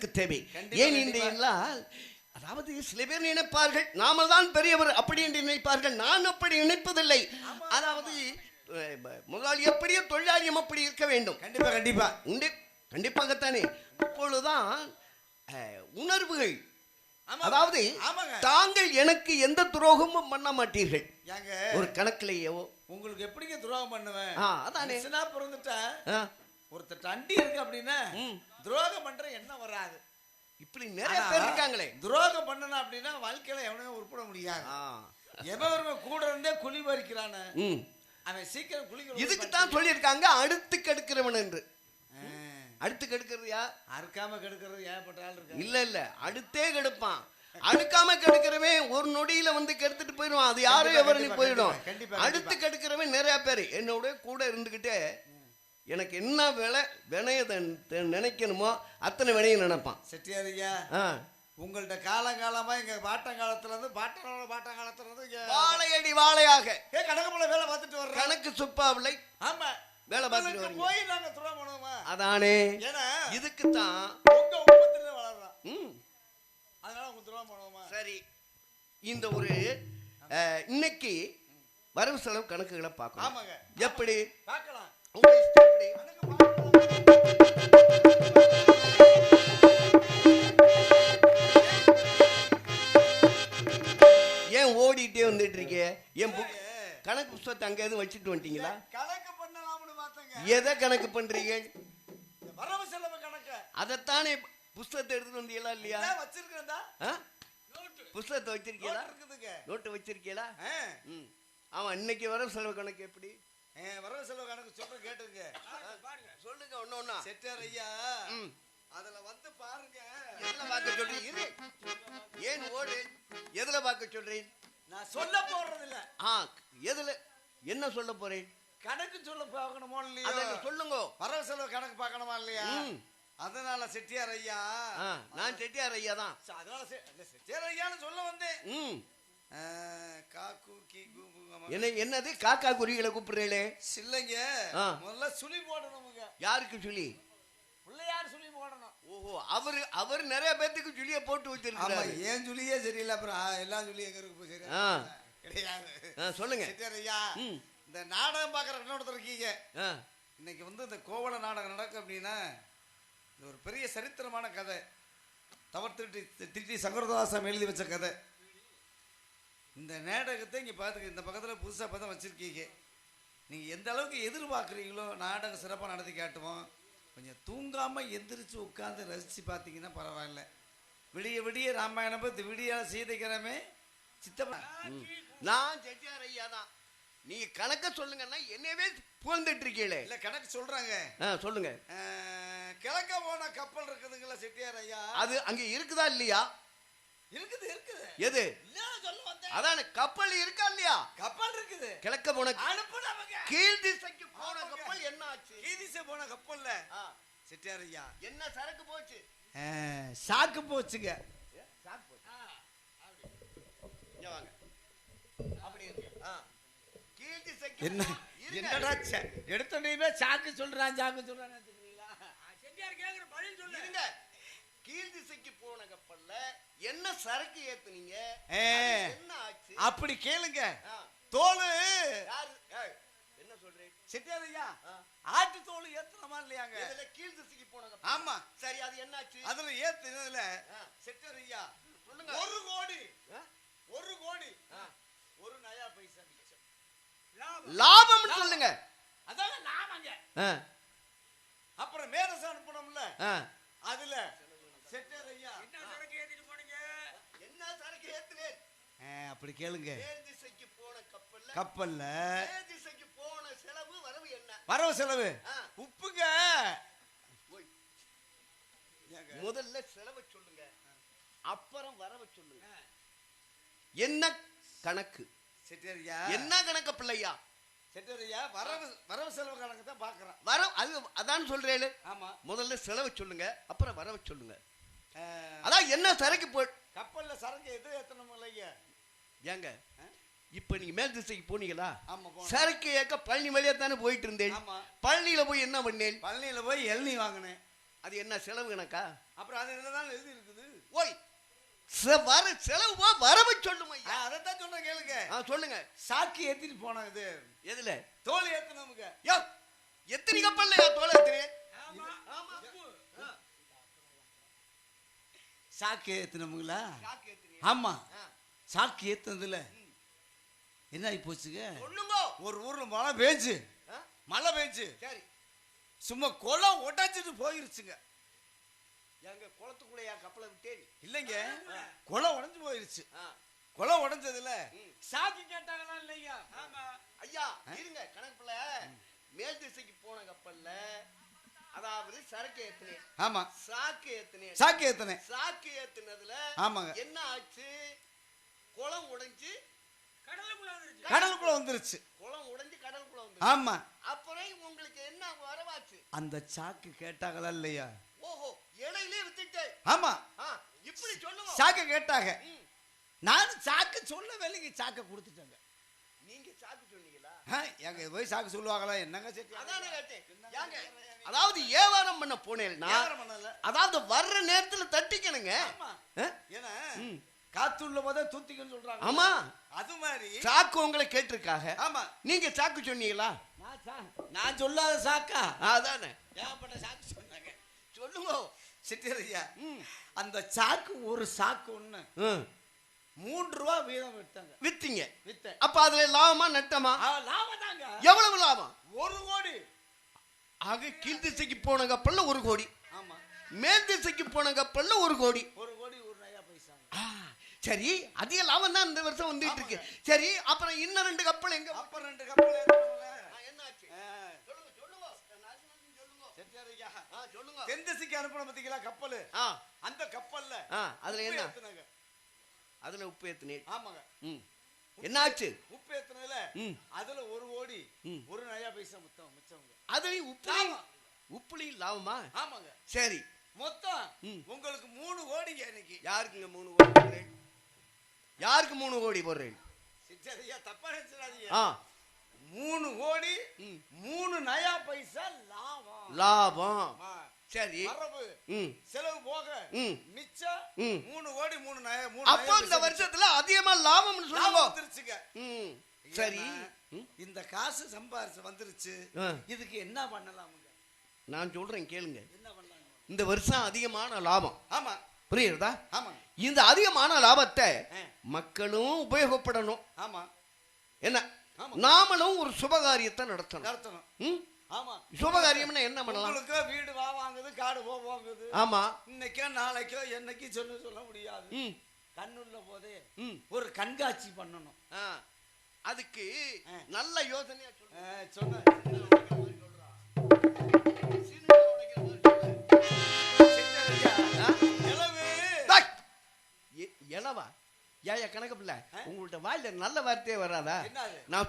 எனக்கு தேவை. ஏன். என்றால் அதாவது சில பேர் நினைப்பார்கள் நாம தான் பெரியவர் அப்படி என்று நினைப்பார்கள் நான் அப்படி நினைப்பதில்லை. அதாவது முதலாளி எப்படியோ தொழிலாளியும் அப்படி இருக்க வேண்டும். கண்டிப்பா கண்டிப்பா. உண்டு கண்டிப்பாகத்தானே. அப்பொழுதுதான் உணர்வுகள். அதாவது. தாங்கள் எனக்கு எந்த துரோகமும் பண்ண மாட்டீர்கள். ஒரு கணக்கிலேயோ. உங்களுக்கு எப்படிங்க துரோகம் பண்ணுவேன்? அதானே. பிறந்துட்டா ஒருத்தர் அண்டி இருக்கு அப்படின்னா. துரோகம் பண்ற என்ன வராது. இப்படி நிறைய பேர் இருக்காங்களே. துரோகம் பண்ணணும் அப்படின்னா வாழ்க்கையில எவனையும் உருப்பட முடியாது. எவன் கூட இருந்தே குழி பறிக்கிறானே. அவன் சீக்கிரம் குளிக்க இதுக்கு தான் சொல்லியிருக்காங்க அடுத்து கெடுக்கிறவன் என்று. அடுத்து கெடுக்கிறது யார் அறுக்காம கெடுக்கிறது ஏகப்பட்ட ஆள் இருக்கு இல்ல இல்ல. அடுத்தே கெடுப்பான். அடுக்காம கெடுக்கிறவன் ஒரு நொடியில வந்து கெடுத்துட்டு போயிடுவான். அது யாரும் கண்டிப்பா, போயிடும். அடுத்து கெடுக்கிறவன் நிறைய பேர். என்னோட கூட இருந்துகிட்டே எனக்கு என்ன விலை வினைய நினைக்கணுமோ அத்தனை வினையும் நினைப்பான். செட்டியார் ஐயா ஆ. உங்கள்ட்ட காலங்காலமா எங்க பாட்டங்காலத்துல இருந்து பாட்டனோட பாட்டங்காலத்துல இருந்து வாழையடி வாழையாக. ஏ கணக்கு போல வேலை பார்த்துட்டு வர்றோம் கணக்கு சுப்பாவில்லை ஆமா. வேலை பார்த்துட்டு வரீங்க. போய் நாங்க துரோகம் பண்ணுவோமா? அதானே. ஏன்னா இதுக்கு தான் உங்க உற்பத்தியில வளர்றோம் ம். அதனால உங்க துரோகம் பண்ணுவோமா? சரி. இந்த ஒரு இன்னைக்கு வரவு செலவு கணக்குகளை பார்க்கணும். ஆமாங்க. எப்படி? பார்க்கலாம். ஏன் ஓடிட்டே வந்துட்டு இருக்கே என் புக் கணக்கு புஸ்தகத்தை அங்க எதுவும் வச்சுட்டு வந்துட்டீங்களா? கணக்கு பண்ணலாம்னு பார்த்தேங்க. எதை கணக்கு பண்றீங்க? வரவு செலவு கணக்கு. அதைத்தானே புஸ்தகத்தை எடுத்துட்டு வந்தீங்களா இல்லையா? ஆ? புஸ்தகத்தை வச்சிருக்கீங்களா? நோட்டு வச்சிருக்கீங்களா? ஆமா இன்னைக்கு வரவு செலவு கணக்கு எப்படி? வரவு செலவு கணக்கு சொல்றேன் கேட்டுங்க சொல்லுங்க ஒண்ணு ஒண்ணா. செட்டியார் ஐயா அதுல வந்து பாருங்க. எதுல பார்க்க சொல்றீங்க. ஏன் ஓடு? எதுல பார்க்க சொல்றீங்க? நான் சொல்ல போறது இல்ல ஆ எதுல? என்ன சொல்ல போறேன் கணக்கு சொல்ல பார்க்கணுமோ அதை இல்லையோ சொல்லுங்க. வரவு செலவு கணக்கு பார்க்கணுமா இல்லையா. அதனால செட்டியார் ஐயா. நான் செட்டியார் ஐயா தான். அதனால செட்டியார் ஐயான்னு சொல்ல வந்தேன். என்ன என்னது? காக்கா குருவிகளை கூப்பிடுறீங்களே? சில்லைங்க. ஆ. முதல்ல சுழி போடணுமுங்க. யாருக்கு சொல்லி பிள்ளையார் சுழி போடணும். ஓஹோ அவரு அவர் நிறைய பேத்துக்கு சொல்லிய போட்டு வச்சிருக்காரு ஏன் சொல்லியே சரியில்லை. அப்புறம் எல்லாம் சொல்லி எங்க இருக்கு சரி. கிடையாது. சொல்லுங்க. ஐயா. இந்த நாடகம் பார்க்குற இன்னொருத்தர் இருக்கீங்க. இன்னைக்கு வந்து இந்த கோவல நாடகம் நடக்கும் அப்படின்னா இது ஒரு பெரிய சரித்திரமான கதை. தவறு திட்டி திட்டி சங்கரதாசம் எழுதி வச்ச கதை. இந்த நாடகத்தை இங்கே பார்த்துக்க இந்த பக்கத்தில் புதுசாக பார்த்தா வச்சுருக்கீங்க. நீங்கள் எந்த அளவுக்கு எதிர்பார்க்குறீங்களோ நாடகம் சிறப்பாக நடத்தி காட்டுவோம். கொஞ்சம் தூங்காமல் எந்திரிச்சு உட்காந்து ரசித்து பார்த்தீங்கன்னா பரவாயில்ல. விடிய விடிய ராமாயணம் பார்த்து விடிய சீதைக்கிறமே சித்தப்பா. நான் செட்டியார் ஐயா தான். நீங்க கணக்க சொல்லுங்கன்னா என்னவே புகழ்ந்துட்டு இருக்கீங்களே. இல்லை கணக்கு சொல்கிறாங்க ஆ, சொல்லுங்க. கிழக்க போன கப்பல் இருக்குதுங்களா செட்டியார் ஐயா? அது அங்க இருக்குதா இல்லையா? இருக்குது இருக்குது. எது? அதான கப்பல் இருக்கா இல்லையா? கப்பல் இருக்குது. கிழக்க போன கீழ் திசைக்கு போன. கப்பல் என்ன ஆச்சு கீதிசை போன கப்பல்ல. செட்டியார் ஐயா. என்ன சரக்கு போச்சு? சாக்கு போச்சுங்க. இங்க வாங்க. அப்படி. கீழ் திசைக்கு என்ன. என்னடா எடுத்தோடனே சாக்கு சொல்றான் சாக்கு சொல்றான் இருங்க கீழ் திசைக்கு போன கப்பல்ல என்ன சரக்கு ஏத்துனீங்க? என்ன ஆச்சு? அப்படி கேளுங்க. தோலு. என்ன சொல்றேன் செட்டியார் ஐயா. ஆட்டு தோல் ஏத்தனமா இல்லையாங்க? இதுல கீழ் திசைக்கு போன கப்பல் ஆமா. சரி அது என்னாச்சு? அதுல ஏத்துனதுல. செட்டியார் ஐயா சொல்லுங்க. ஒரு கோடி? ஒரு கோடி. ஒரு நயா பைசா லாபம்னு சொல்லுங்க. அதாங்க நாமங்க ஆ, அப்புறம் மேரச அனுப்பணும்ல ஆ. அதுல செட்டியார் ஐயா என்ன சரக்கு ஏத்துனேன் அப்படி கேளுங்க. கப்பல்ல கப்பல்ல மேல் திசைக்கு போன செலவு வரவு என்ன? வரவு செலவு. உப்புங்க. முதல்ல செலவை சொல்லுங்க. அப்புறம் வரவு சொல்லுங்க. என்ன கணக்கு? செட்டியார் ஐயா என்ன கணக்கு பிள்ளையா? செட்டியார் ஐயா வரவு வரவு செலவு கணக்கு தான் பாக்குறேன் வர அது அதான் சொல்றேன் ஆமா. முதல்ல செலவை சொல்லுங்க அப்புறம் வரவு சொல்லுங்க. அதான் என்ன சரக்கு போ கப்பல்ல சரக்கு எது ஏத்தணும் இல்லைங்க. ஏங்க? இப்ப நீங்க மேல் திசைக்கு போனீங்களா. சரக்கு ஏக்க பழனி வழியா தானே போயிட்டு இருந்தேன் ஆமா. பழனியில போய் என்ன பண்ணேன்? பழனியில போய் எள்நி வாங்கினேன். அது என்ன செலவு கணக்கா அப்புறம் அது என்னதான் எழுதி இருக்குது. ஓய் செ- வர செலவு போ வரவு சொல்லுமா ஐயா? அதைத்தான் சொன்ன கேளுங்க. ஆ சொல்லுங்க. சாக்கி ஏத்திட்டு போனோம் இது. எதுல? தோல் ஏத்தனமுங்க யோ எத்தனை கப்பல்ல தோலை ஆ, சாக்கு ஏத்தனமுங்களா? ஆமா. சாக்கு ஏத்துனதுல. என்ன ஆகி போச்சுங்க? ஒரு ஊர்ல மழை பெஞ்சு. மழை பெஞ்சு. சரி. சும்மா குளம் உடைச்சிட்டு போயிருச்சுங்க. எங்க குளத்துக்குள்ளயா கப்பலை விட்டேன் இல்லைங்க. குளம் உடைஞ்சு போயிருச்சு. குளம் உடைஞ்சதுல. சாக்கி கேட்டாங்களா இல்லையா? ஐயா இருங்க கணக்குல. மேல் திசைக்கு போன கப்பல்ல அதாவது சரக்கு ஏத்துனேன். ஆமா. சாக்கு ஏத்துனேன். சாக்கு ஏத்தனே சாக்கு ஏத்துனதுல ஆமாங்க. என்ன ஆச்சு? குளம் உடைஞ்சு கடலுக்குள்ள வந்துருச்சு. குளம் உடைஞ்சு கடலுக்குள்ள வந்து ஆமா. அப்புறம் உங்களுக்கு என்ன வரவாச்சு? அந்த சாக்கு கேட்டாங்களா இல்லையா? ஓஹோ இடையிலே வித்துட்டு ஆமா. ஆ, இப்படி சொல்லுங்க சாக்கு கேட்டாங்க. ம், நான் சாக்கு சொல்ல வேலைக்கு சாக்க கொடுத்துட்டாங்க. நீங்க சாக்கு சொன்னீங்களா? எங்க போய் சாக்கு சொல்லுவாங்களா? என்னங்க சரி அதானே கேட்டேன். ஏங்க அதாவது வியாபாரம் பண்ண போனேன்னா. அதாவது வர்ற நேரத்துல தட்டிக்கணுங்க? ஏன்னா. காத்துள்ள போதே தூத்திக்கன்னு சொல்றாங்க. ஆமா. அது மாதிரி சாக்கு உங்களை கேட்டிருக்காக ஆமா. நீங்க சாக்கு சொன்னீங்களா? நான் சா- நான் சொல்லாத சாக்கா? அதானே. ஏகப்பட்ட சாக்கு சொன்னாங்க. சொல்லுங்க ம். அந்த சாக்கு ஒரு சாக்கு ஒண்ணு. மூன்று ரூபா வீதம் விட்டாங்க வித்தீங்க. வித்தேன். அப்ப அதுல லாபமா நட்டமா? லாபம் தாங்க. எவ்வளவு லாபம்? ஒரு கோடி. ஆக கீழ் திசைக்கு போன கப்பல்ல ஒரு கோடி. ஆமா. மேல் திசைக்கு போன கப்பல்ல ஒரு கோடி. ஒரு கோடி ஒரு நயா பைசா ஆ, சரி அதிக லாபம் தான் இந்த வருஷம் வந்துட்டு இருக்கு. சரி அப்புறம் இன்னும் ரெண்டு கப்பல் எங்க? அப்ப ரெண்டு கப்பல் அனுப்பணும் பாத்தீங்களா கப்பல் அந்த கப்பல்ல அதுல உப்பு என்ன. அதுல உப்பு ஏத்துனேன் ஆமாங்க. ம். என்னாச்சு? உப்பு ஏத்துனதுல. அதுல ஒரு ம். ஒரு நயா பைசா மொத்தம் மிச்சவங்க. அதுலயும் உப்புலையும் உப்புலையும் லாபமா? ஆமாங்க. சரி மொத்தம். உங்களுக்கு மூணு கோடிங்க இன்னைக்கு. யாருக்குங்க மூணு கோடி போடுறேன் யாருக்கு மூணு கோடி போடுறேன் சிச்சரையா தப்பா நினைச்சிடாதீங்க. ஆ. மூணு கோடி. மூணு நயா பைசா லாபம். லாபம். சரி. செலவு போக. மிச்சம். மூணு கோடி மூணு நயா மூணு அப்போ இந்த வருஷத்துல அதிகமா லாபம் வந்துருச்சுங்க. சரி. இந்த காசு சம்பாரிச்சு வந்துருச்சு. இதுக்கு என்ன பண்ணலாமுங்க? நான் சொல்றேன் கேளுங்க. என்ன பண்ணலாம்? இந்த வருஷம் அதிகமான லாபம். ஆமா. புரியுறதா ஆமா. இந்த அதிகமான லாபத்தை. மக்களும் உபயோகப்படணும். ஆமா. என்ன. நாமளும் ஒரு சுபகாரியத்தை நடத்தணும். நடத்தணும். சுபகாரியம்னா என்ன பண்ணலாம்? வீடு வா வாங்குது காடு போ வாங்குது. ஆமா. இன்னைக்கோ நாளைக்கோ என்னைக்கு சொல்ல சொல்ல முடியாது. கண்ணுள்ள போதே ஒரு கண்காட்சி பண்ணணும். அதுக்கு. நல்ல யோசனையா சொல்லு. சொன்ன. ஏயா கணக்கு பிள்ளை உங்கள்ட்ட வாயில நல்ல வார்த்தையே வராதா? நான்